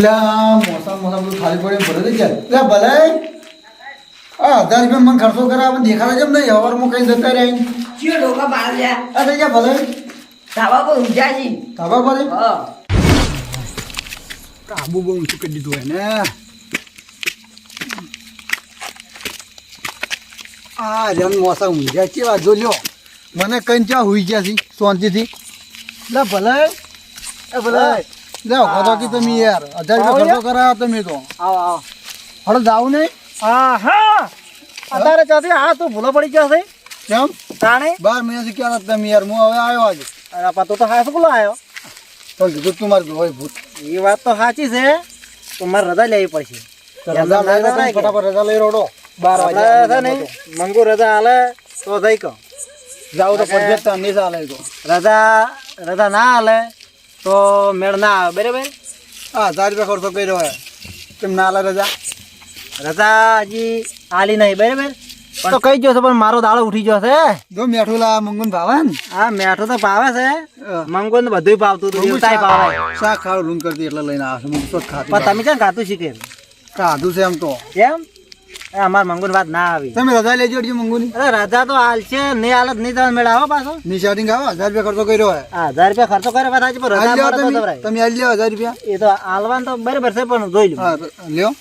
એટલે બધું ખાલી પડે ભરે થઈ જાય. એટલે ભલે આ હજાર રૂપિયા મને ખર્ચો કરે આપણે દેખાડે કેમ નહીં હવારમાં કઈ જતા રહે. ચિયો ડોકા બાર લ્યા આ થઈ ગયા ભલે ધાબા પર ધાબા પર? હા. કાબુ બહુ ઊંચું કરી દીધું હોય ને આ રન મોસમ ઊંઝા કેવા જો લ્યો. મને કઈ ચા હુઈ ગયા છે શાંતિથી. લે ભલે એ ભલે લે ખતો કી તમે યાર. હજાર રૂપિયા ખર્ચો કરાયો તમે તો. આવો આવો. હળ જાવ નહીં. હા હા અત્યારે ચાથી હા તું ભૂલો પડી ગયો છે. કેમ? તાણે બાર મહિનાથી ક્યાં તમે યાર? હું હવે આવ્યો આજે. અરે પતો તો હાસ સ્કૂલ આવ્યો તો કીધું તું મારે હોય ભૂત. એ વાત તો સાચી છે. તો મારે રજા લેવી પડશે. તો રજા લઈ ફટાફટ રજા લઈ રોડો. બાર વાગે છે ને મંગુ રજા હાલે તો જઈ કહો. જાવ તો જ નહીં ચાલે તો. રજા રજા ના હાલે તો મેળ ના આવે બરાબર? હા હજાર રૂપિયા ખર્ચો કર્યો હોય. કેમ ના આલે રજા? રજા હજી આલી નહીં બરાબર? તો કઈ ગયો છે પણ મારો દાડો ઉઠી ગયો છે. જો મેઠું લા મંગુન ભાવે ને? હા મેઠું તો ભાવે છે. હા. ને બધું ભાવતું હતું દેવતાય ભાવે. શાક ખાવ રૂમ કરતી એટલે લઈને આવે છે તો ખાતી પણ તમે ક્યાં ખાતું શીખે ખાધું છે એમ તો. કેમ એ અમાર મંગુન વાત ના આવી. તમે રજા લેજો અડજી મંગુની. અરે રજા તો હાલ છે નહીં હાલત નહીં તમે મેળ આવો પાછો. નિશાટિંગ આવો હજાર રૂપિયા ખર્ચો કર્યો હોય હા હજાર રૂપિયા ખર્ચો કર્યો સાચી, પણ રજા મળે તમે આલી લ્યો હજાર રૂપિયા. એ તો હાલવાનું તો બરાબર છે પણ જોઈ લો હા લ્યો.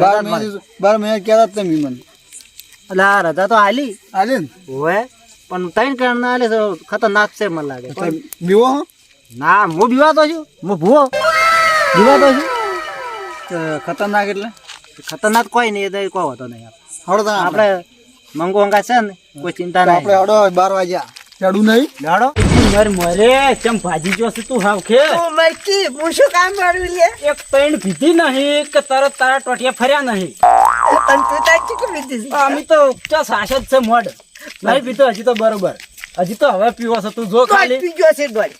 બાર મહિના બાર મહિના ક્યાં હતા તમે મને? એટલે આ રજા તો હાલી. આલે ને? હોય પણ ત્રણ કારણ ના હાલે તો ખતરનાક છે મને લાગે. બીવો હો? ના હું બીવાતો છું. હું ભૂવો. બીવાતો છું. ખતરનાક એટલે? ખતરનાક કોઈ નહીં એ કોઈ હોતો નહીં. હળો આપણે મંગો મંગુ અંગા છે ને કોઈ ચિંતા નહીં. આપણે હળો બાર વાગ્યા. ચડું નહીં? મર મરે કેમ ભાજી જો તું હાવ ખે હું શું કામ મારું લે? એક પીધી નહીં કે તરત તારા ટોટિયા ફર્યા નહીં? તન તું ચીકુ અમે સાસ જ છે મોડ નહીં પીતો હજી તો બરોબર. હજી તો હવે પીવો છે તું જો ખાલી. પી ગયો છે દોઢ.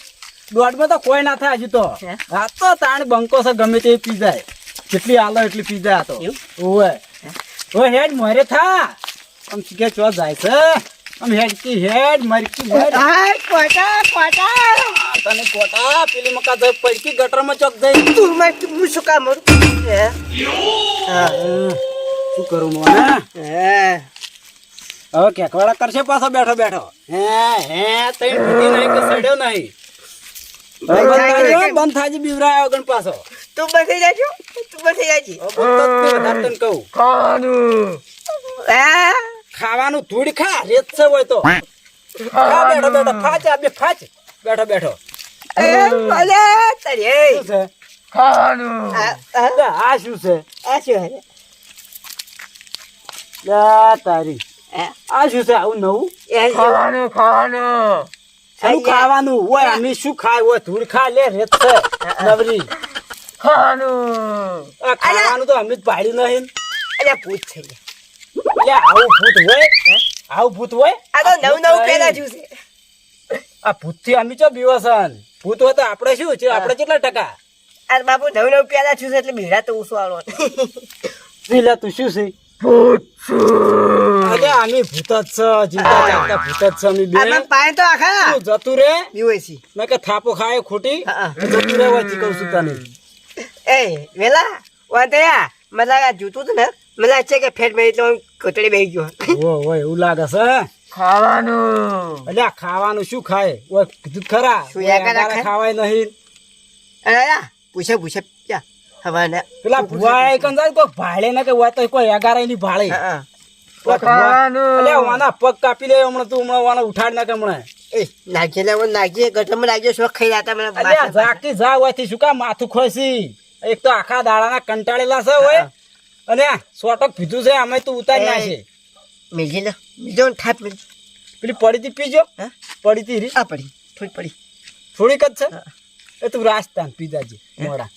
દોડમાં તો કોઈ ના થાય હજી તો. હે? આ તો તાણ બંકો છે ગમે તે પી જાય. જેટલી આલો એટલી પી જાય તો. ઓવે ઓય. હેડ મોરે થા. આમ કે ચો જાય છે. આમ હેડ કી હેડ મરકી હેડ. હાય કોટા કોટા. આ તને કોટા પેલી મકા જઈ પડકી ગટરમાં ચોક જાય તું મે હું શું કામ મારું હે? શું કરું મોને હે? હવે કેકવાડા કરશે પાછો બેઠો બેઠો. હે હે તઈ નહીં કે સડ્યો નહીં બંધ થાજી બીવરાયો ગણ પાછો. તું બસી જાજો તું બસી જાજી. તને કહું. હે? ખાવાનું ધૂળ ખા રેત છે હોય તો. ખા બેઠો બેઠો ફાચ બે ફાચ બેઠો બેઠો. એ ભલે તારી છે? આ શું છે? આ શું છે? લા તારી. આ શું છે? આવું નવું? એ ખાવાનું શું ખાવાનું હોય અમે શું ખાય? હોય ધૂળ ખા લે રેત છે. નવરી. આ ખાવાનું તો અમે જ પાડ્યું નહીં. અલ્યા ભૂત છે લે લે આવું ભૂત હોય આવું ભૂત હોય આ તો નવું નવું પેલા જ્યું છે. આ ભૂતથી અમે ચો બીવસન? ભૂત હોય તો આપણે શું? છે આપણે કેટલા ટકા? આ બાપુ નવું નવું પેલા જ્યું છે એટલે ભીડા તો ઓછું આવો પેલા તું શું છે? અરે અમે ભૂત જ છે જીવતા જાગતા ભૂત જ છે અમે બે. પાય તો આખા તું જતું રે? બીવે છે મેં કે થાપો ખાય ખોટી. જતું રે વાંચી કહું છું તને. એ વેલા વાંધયા મને આ જૂતું હતું ને મને છે કે ફેટ મેં એટલે હું બેસી ગયો. ઓ ઓય એવું લાગે છે ખાવાનું. અલ્યા ખાવાનું શું ખાય? ઓય કીધું ખરા? ખાવાય નહીં. અરે પૂછે પૂછે ક્યાં? હવા પેલા ભુવા કન જાય કોઈ ભાળે ના કે હોય તો કોઈ એગારાયની ભાળે પેલા અલ્યા વાના પગ કાપી લે હમણાં તું હમણાં વાના ઉઠાડ નાખે હમણાં. એ નાખી લેવો નાખીએ ગટરમાં નાખીએ શોખ ખાઈ જાતા મને હોયથી શું કામ માથું ખોસી એક તો આખા દાડાના કંટાળેલા છે હોય અને સોટક પીધું છે અમે તું ઉતારી ના છે મેજી લે બીજો થાપ મેં પેલી પડીતી પીજો. પડીતી રી. આ પડી થોડી પડી. થોડીક જ છે? એ તું રાજસ્થાન પીધાજી મોડા.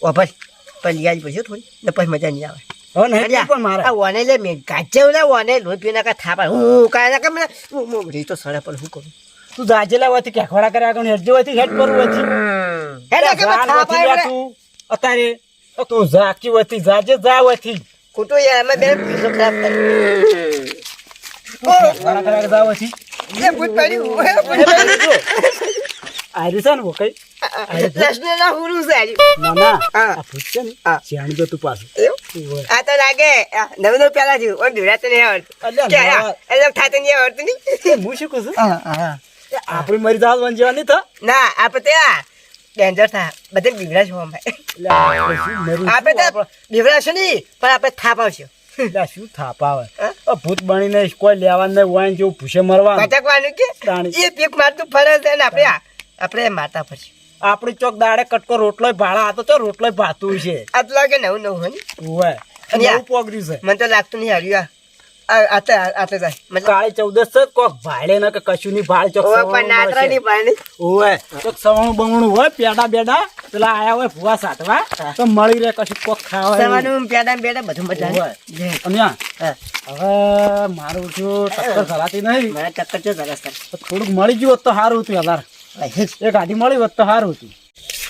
ઓ ભાઈ ગયા પછી થોડી. ને પછી મજા નહીં આવે. હવે નહીં પણ મારા. આ લે મેં ગાજે લે લોહી પીના કા થાપા. હું કાય ના કે મને હું રીતો સડે પણ હું કરું? તું જાજેલા હોયથી કેખવાડા કર્યા આગળ હેડજો હોયથી હેડ કરવું હોયથી. હે કે થાપા હોયથી લે આવે તું. અત્યારે તો તું જાકી વતી જાજે જા વતી ખોટું યાર અમે બેન પીસો ખરાબ કરી જા વતી એ ભૂત પડ્યું. જો. આર્યું છે ને વો કઈ? લક્ષ્મણ ના હુરું છે હારી. ના ના. આ ભૂત છે ને. જાણી જો તું પાછું. આ તો લાગે નવ નવું પેલા જેવું. ઓમ ધીવરાતું નહીં આવડતું. અલગ થાતું નહીં આવડતું નહીં. હું શું કહું છું? આપણે મરી જાવ વંજવાની તો ના આપણે તો આ ડેન્જર થા બધે બીવડાશ ભાઈ આપણે તો બીવડાશું નહીં પણ આપણે થાપ આવશું. શું થાપ આવે? ભૂત બનીને કોઈ લેવા નહીં વાઈન જેવું ભૂસે મરવાનું. ભટકવાનું કે? એ પીક મારતું ફરે છે ને આપણે આપણે મારતા પછી આપણી ચોક દાડે કટકો રોટલો ભાડા હતો તો રોટલો ભાતું છે. આટલા કે નવું નવું હોય ને? હોય પોગર્યું છે. મને તો લાગતું નહીં હાર્યું આ. આ તો જાય. મતલબ કાળી ચૌદસ છે કોક ભાડે ને કે કશું ની ભાડ ચોક ઓવે પણ નાતરા મળશે. નહીં પાણી ઓવે સવાણું બમણું હોય પેડા બેડા પેલા આયા હોય ફુવા સાટવા તો મળી રહે કશું કોક ખાવા સવાનું પેડા બેડા બધું મજા ઓવે. અને હવે મારું જો ટક્કર ધરાતી નહીં. મને ટક્કર થોડુંક મળી ગયું હોત તો સારું હતું યાર એક ગાડી મળી હોત તો સારું હતું.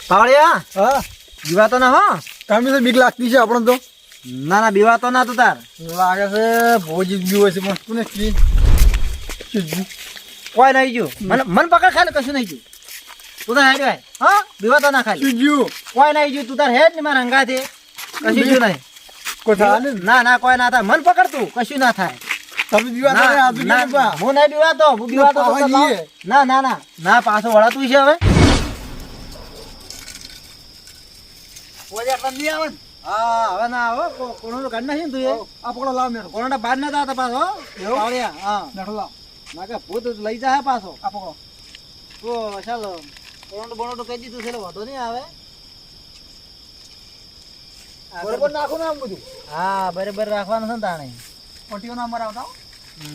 પાવડિયા હા. બીવા તો ના હા? કામી તો બીક લાગતી છે આપણે તો. ના ના બીવા તો ના તું તાર. લાગે છે ભોજ બીવો છે કોને કી કોઈ નહીં જો મને મન પકડ ખાલી કશું નહીં ગયું. તું તાર હેડ ભાઈ હા બીવા તો ના ખાલી. ચૂજ્યું કોઈ નહીં ગયું. તું તાર હેડ ને મારા અંગાથી. કશું ગયું નહીં. ના ના કોઈ ના થાય. મન પકડ તું. કશું ના થાય. તમે ના, ના, હું નહીં બીવાતો હું બીવાતો તો લાવ. જઈએ. ના ના ના. ના પાછો વળાતું છે હવે. હા હવે ના આવે કોણો તું આ પકડો લાવ મેરો કોણોના બહાર ના જતા પાછો પાવડિયા હા. મેઠો લાવ. ના કે ભૂત લઈ જાય પાછો. આ પકડો. તો ચાલો કોણ બોણો કહી દીધું છે એટલે વાંધો નહીં આવે. બરોબર. નાખો ને આમ બધું? હા બરાબર રાખવાનું છે ને તાણે. પટીઓ ના મરાવતા.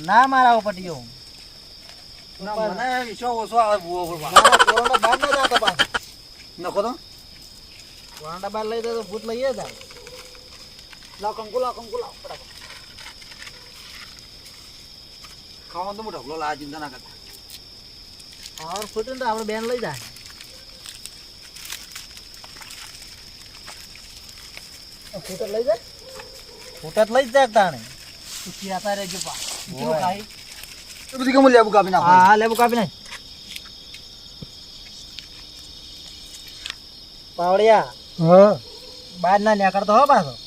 ના મારા પટીઓ મને વિશ્વાસ ઓછો આવે ભૂવો ના કોરોના બહાર ના જતો પાછો. નખો તો? કોરોના બાર લઈ દે તો ભૂત લઈએ જાય લાવ કંકુ લાવ કંકુ લાવ ફટાફટ. ખાવાનું તો હું ઢગલો લા ચિંતા ના કરતા. ખાવાનું ફૂટે ને તો આપણે બેન લઈ જાય. ફૂટર લઈ જાય? ફૂટર લઈ જાય તાણે. ત્યાં રહેજો પા. ઓય. ખાઈ એ બધી કેમ લેબુ કાપી નાખો હા હા લેબુ કાપી નાખ. પાવડિયા. હા. બહાર ના ન્યા કરતો હો પાછો.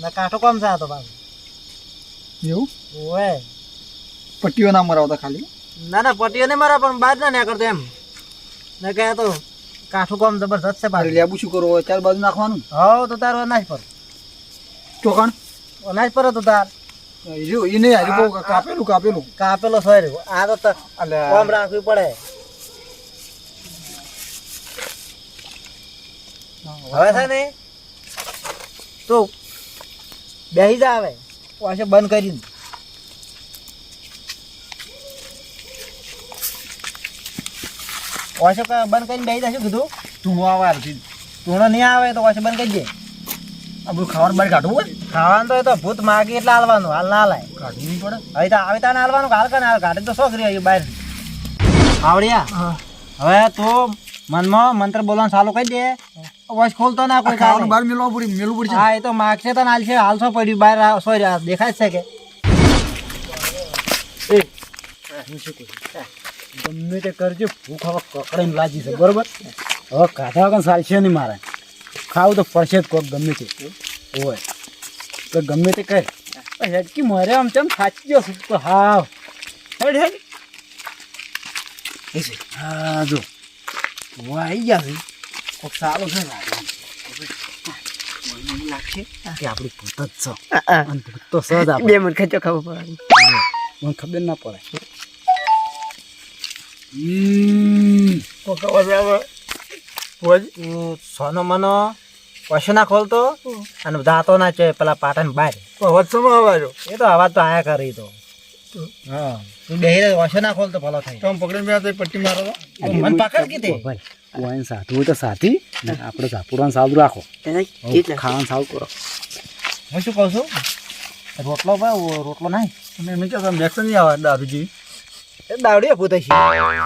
ના કાઠો કોમ તો પાછો? એવું? ઓય. પટ્ટીઓ ના મરાવતા ખાલી? ના ના પટ્ટીઓ નહીં મરા પણ બહાર ના નીકળતો એમ. ને કહે તો કાઠું કોમ જબરદસ્ત છે પાછું. લેબુ શું કરવું ચાર બાજુ નાખવાનું? હો તો તારો અનાજ પર. ચોકણ? અનાજ પર તો તાર. એ નહીં હારી બહુ કાપેલું કાપેલું. કાપેલો સોય આ તો ત- કોમ રાખવી પડે. હવે છે ને તો બેસી જા આવે પાછો બંધ કરીને. પાછો બંધ કરીને બેસી જા કીધું? તું આવે તુણો નહીં આવે તો પાછો બંધ કરી દે. આ બધું ખાવાનું બહાર કાઢવું હોય? ખાવાનું તો એ તો ભૂત માગી એટલે હાલવાનું હાલ ના લાય. કાઢવું નહીં પડે. હવે તો આવે તાને હાલવાનું હાલ કરે હાલ કાઢે? તો શોખ રહ્યો બહાર. આવડ્યા? હવે તું મનમાં મંત્ર બોલવાનું ચાલુ કરી દે. વોઇસ ખોલતો ના કોઈ ખાવાનું. બહાર મેળવા પડી મેળવું પડશે. હા એ તો માગશે તો હાલ છે હાલ છો પડ્યું બહાર સોરી દેખાય છે કે. ગમે તે કરજે ભૂખ હવે કકડાઈને લાજી છે બરોબર? હવે કાઢા વગર ચાલશે નહીં મારે. ખાવું તો પડશે જ કોક ગમે તે. હોય તો ગમે તે કહે હેડકી મરે આમ ચમ સાચી ગયો છું. તો હાવ. હેડ હેડ. હા જો. હું આવી ગયા છે. કોક સારું છે. મને લાગશે કે આપણી ભૂત જ છો. અને ભૂત તો સહજ આપણે બે મૂર્ખ ચો ખબર પડે. મને ખબર ના પડે. તું સોનો મનો કશું ના ખોલતો અને જાતો ના છે પેલા પાટણ બહાર. વચ્ચેમાં આવે એ તો અવાજ તો આયા કરી તો. હા. તું બેહી રહે ઓછો ના ખોલતો ભલો થાય. તો પકડીને બે હાથે પટ્ટી મારો. મન મને પકડ કીધે વાઈન સાધું હોય તો સાથી ને આપણે ઝાપુડવાનું સાદું રાખો. ખાવાનું સાવ કરો. હું શું કહું છું? રોટલો ભાઈ રોટલો નહીં. તમે એમ કહો મેક્સ નહીં આવે દારૂજી એ દાવડીઓ ભૂત છે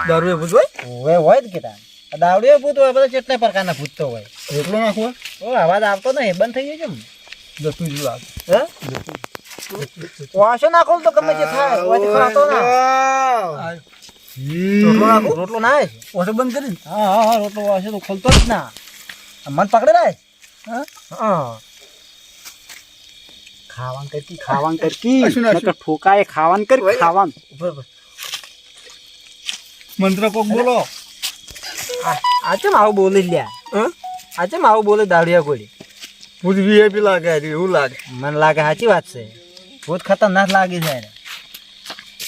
દારૂ એ બધું હોય? હોય હોય જ કેતા દાવડીઓ ભૂત હોય બધા કેટલા પ્રકારના ભૂત તો હોય. રોટલો નાખવો? ઓ અવાજ આવતો નહીં બંધ થઈ ગયો છે જતું જ આવે હે? વાસો નાખો તો ગમે જે થાય ખાતો ના. આ રોટલો નાખું રોટલો ના આવે ઓછો બંધ કરી હા હા હા રોટલો હશે તો ખોલતો જ ના. મન પકડે રાય? હા? હા. ખાવાન કરતી ખાવાન કરતી. ઠોકાએ ખાવાન કર ખાવાન. મંત્ર કોક બોલો. આ ચમ આવું બોલે લ્યા? હા? આ ચમ આવું બોલે દાડિયા કોડી ભૂત વીઆઈપી લાગે એવું લાગે. મને લાગે સાચી વાત છે. ભૂત ખતરનાક લાગે છે.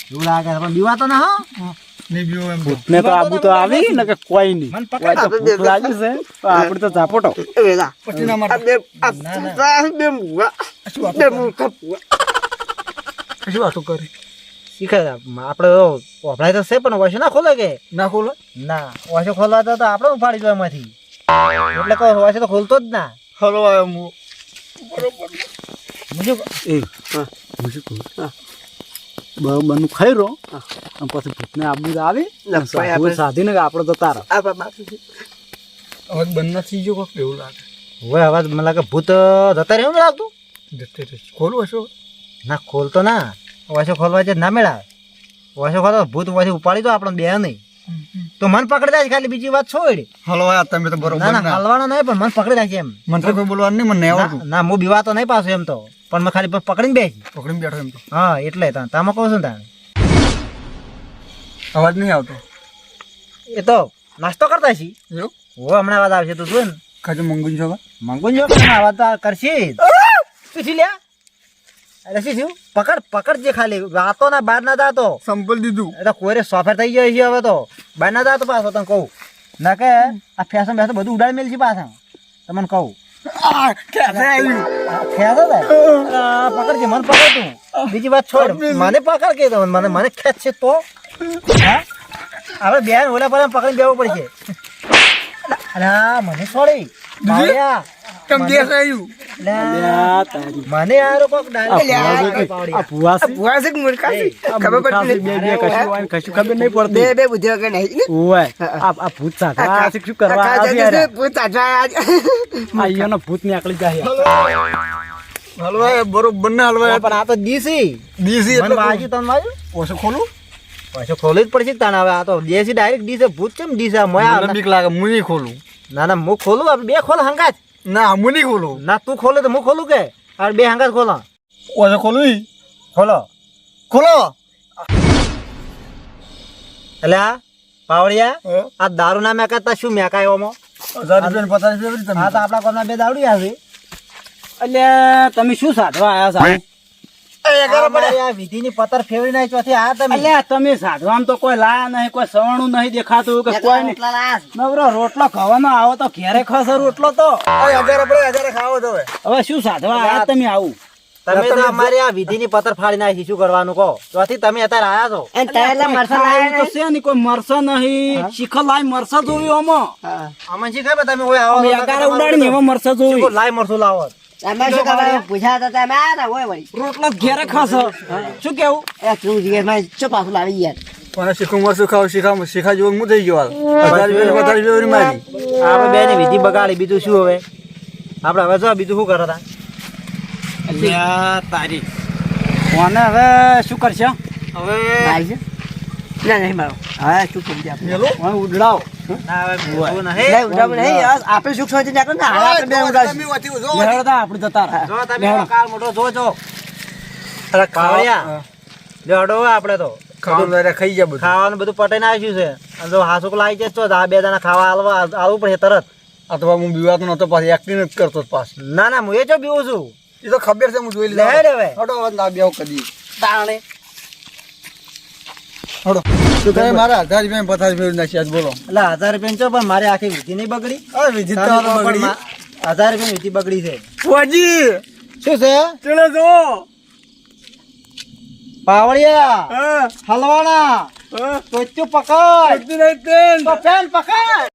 એવું લાગે પણ બીવા તો ના હો. બીવો એમ તો. તો આબુ તો આવી ને કે કોઈ નહીં. મને પકડ તો ભૂખ લાગી છે. તો આપણે તો ઝાપોટો વેલા. પછીના આ માટે બે આ ના, ના. આ બે મુવા. બે મૂર્ખા પુવા. શું વાતો કરી? શીખે આપણે ઓભળાય તો છે પણ વાસો ના ખોલે કે? ના ખોલો? ના. વાસો ખોલવા તો આપણે ઉપાડી દો એમાંથી. એટલે કહો વોશો તો ખોલતો જ ના. ખોલવા આવ્યો હું. એ હું. બનું ખાઈ રહો અને પછી ભૂતને આબુ આવે. સાધીને આપણે તો તારા હવે બંધ થઈ ગયો કોક એવું લાગે. હવે અવાજ મને લાગે ભૂત જતા રહેવું લાગતું? જતે ખોલું હશો ના ખોલતો ના. વાસો ખોલવા છે ના મેળા. વાસો ખોલો ભૂત વોશો ઉપાડી દો આપણે બે નહીં. તો મન પકડી જાય ખાલી બીજી વાત છોડ. હલવા તમે તો બરોબર ના ના. ના નહીં પણ મન પકડી રાખે એમ. મંત્ર કોઈ બોલવાનું નહીં મને ના, હું બીવાતો નહીં પાછો એમ તો. પણ મેં ખાલી પકડીને બેસી. પકડીને બેઠો એમ તો. હા એટલે તમે તામાં કહું છું ને તાણે. અવાજ નહીં આવતો. એ તો નાસ્તો કરતા છી. હો હમણાં અવાજ આવશે તું શું ખાજુ મંગું છો હવે? મંગું જો પણ અવાજ તો કરશી. શું લ્યા? અરે શું થયું? પકડ પકડ જે ખાલી. વાતો ના બહાર ના જાતો. સંપલ દીધું. એ તો સોફેર થઈ ગયો છે હવે તો. બહાર ના જાતો પાછો તને કહું. ના કે આ ફેશન બેસન બધું ઉડાડી મેલ છે પાછા. તમને કહું. પકડ મને પકડ તું. બીજી વાત છોડ. મને પકડ કે મને મને ખેંચ છે તો? હા? હવે બેન ઓલા પર પકડીને બેવું પડશે. અરે મને છોડી. બાવળિયા. કેમ મને- આવ્યું આરો કોક ડાળી આ ભૂવા છે. કે- આ ભૂવા છે? ભુવા છે કે મૂર્ખા છે? આ ખબર છે, પડતી બે બે કશું હોય ને કશું ખબર નહીં બે પડતી. બે બુદ્ધિ વગર નહીં ઓય આ આ ભૂત સાધવા આ શું કરવા આખા આવી ભૂત સાચવા આજ. આ ભૂત નીકળી જાય હલવાય બરોબર ના હલવાય. પણ આ તો દીસી દીસી મને એટલે તને ઓછો ખોલું? પાછો ખોલી જ પડશે કે હવે. આ તો દેશી ડાયરેક્ટ ડીસે ભૂત કેમ ડીસે મયા બીક લાગે હું ખોલું. ના ના હું ખોલું બે ખોલ હંગાત. ના હું નહીં ખોલું ના તું ખોલે તો હું ખોલું કે આ બે હંગાત ખોલો ઓછો ખોલું ઈ? ખોલો ખોલો એટલે આ પાવડિયા? આ દારૂ ના મેકાતા શું મેકાય ઓમાં હજાર રૂપિયા પચાસ રૂપિયા હા તો આપણા કોમના બે દારૂ છે એટલે તમે શું સાધવા આવ્યા સાહેબ આ ની પતર ફેરવી નાખી ચોથી આ તમે અલ્યા તમે સાધવામાં તો કોઈ લાયા નહીં કોઈ સવણું નહીં દેખાતું કે કોઈ નહીં. એટલા લાયા છે. નવરો રોટલો ખાવાનો આવો તો ઘેરે ખસે રોટલો તો. હજાર આપણે હજાર ખાવો તો હવે. હવે શું સાધવા આયા તમે આવું? તમે તો અમારી આ વિધિની પતર ફાડી નાખી શું કરવાનું કહો? ચોથી તમે અત્યારે આયા છો? અને તારે લાયા તો છે નહીં કોઈ મરસા નહીં. શીખો લાઈ મરસા જોવી આમાં. અમે અમને તમે ઓય આવો અમે અગારે ઉડાડીને મરસા જોવી. લાઈ મરસું લાવો. તમે શું પૂછ્યા હતા તમે આયા હતા હોય વળી. રોટલો ઘેરે ખસે શું કેવું? એ તું જીગરમાં ચો પાછું લાવી યાર. મને શીખું મરશું ખાવ શીખા શીખા જેવું હું થઈ ગયો હાલ. હજાર રૂપિયા મારી. આપણે બે ની વિધિ બગાડી બીજું શું હવે? આપણે હવે જો બીજું શું કરતા? અલ્યા તારી કોને હવે શું કરશે? હવે ના નહીં મારો. હવે શું સમજ્યા આપણે? ઉડડાવ. ના હવે બીજું નહીં, નહીં ઉડાવું નહીં. યાર, આપણે સુખ શાંતિ ને આપણે બે ઉડાડશું. તમે વાંચ્યું, જો. લેવડતા આપણે જતા રહે. જો તમે કાલ મોટો જો જો. અરે ખાવડિયા. લેડો આપણે તો. ખાવાનું ખાઈ ગયા બધું. ખાવાનું બધું પટાઈને આવ્યું છે. જો હાસુક લાવી તો આ બે જણા ખાવા આલવા આવવું પડશે તરત. અથવા તો હું બીવાતો નતો પાછી એક્ટિંગ જ કરતો પાસ ના ના હું એ જો બીવું છું. એ તો ખબર છે હું જોઈ લે હવે. હડો ના બેહો કદી. તાણે. હડો તમે મારા હજાર રૂપિયા પચાસ મેળવી નાખી આજ બોલો. એટલે હજાર રૂપિયા છો પણ મારી આખી વિધિ નહીં બગડી. આ વિધિ તો બગડી. હજાર રૂપિયા વિધિ બગડી છે. ફોજી! શું છે? ચલો જો પાવડિયા હા. હલવાના તો પકડ. એકદી નહીં તેલ. તો પેન પકડ.